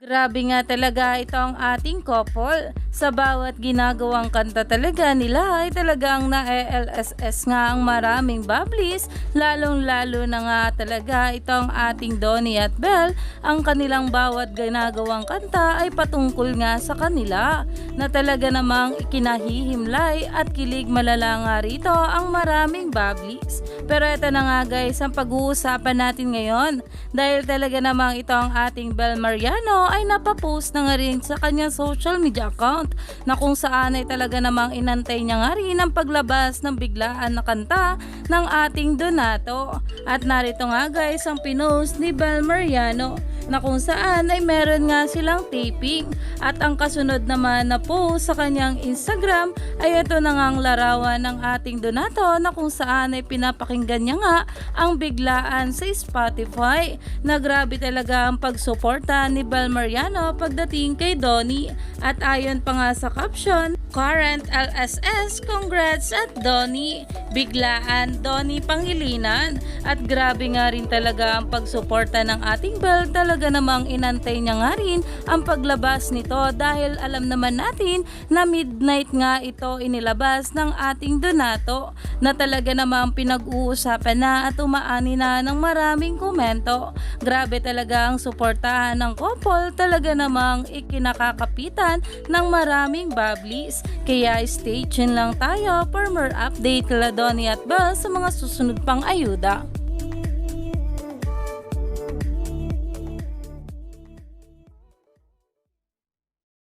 Grabe nga talaga ito ang ating couple. Sa bawat ginagawang kanta talaga nila ay talagang na-LSS nga ang maraming bubblies. Lalong lalo na nga talaga itong ating Donnie at Belle. Ang kanilang bawat ginagawang kanta ay patungkol nga sa kanila. Na talaga namang ikinahihimlay at kilig malala nga rito ang maraming bubblies. Pero ito na nga guys ang pag-uusapan natin ngayon. Dahil talaga namang ito ang ating Belle Mariano ay napapost na nga rin sa kanyang social media account na kung saan ay talaga namang inantay niya nga rin ang paglabas ng biglaan na kanta ng ating Donato. At narito nga guys ang pinost ni Belle Mariano na kung saan ay meron nga silang taping at ang kasunod naman na post sa kanyang Instagram ay ito na nga ang larawan ng ating Donato na kung saan ay pinapakinggan niya nga ang biglaan sa Spotify na grabe talaga ang pagsuporta ni Bel Mariano pagdating kay Donnie at ayon pa nga sa caption Current LSS, congrats at Donnie. Biglaan, Donnie Pangilinan. At grabe nga rin talaga ang pagsuporta ng ating Bell. Talaga namang inantay niya nga rin ang paglabas nito dahil alam naman natin na midnight nga ito inilabas ng ating Donato na talaga namang pinag-uusapan na at umaani na ng maraming komento. Grabe talaga ang suportahan ng couple. Talaga namang ikinakakapitan ng maraming bubblies. Kaya stay tuned lang tayo for more update kala Donnie at Bell sa mga susunod pang ayuda.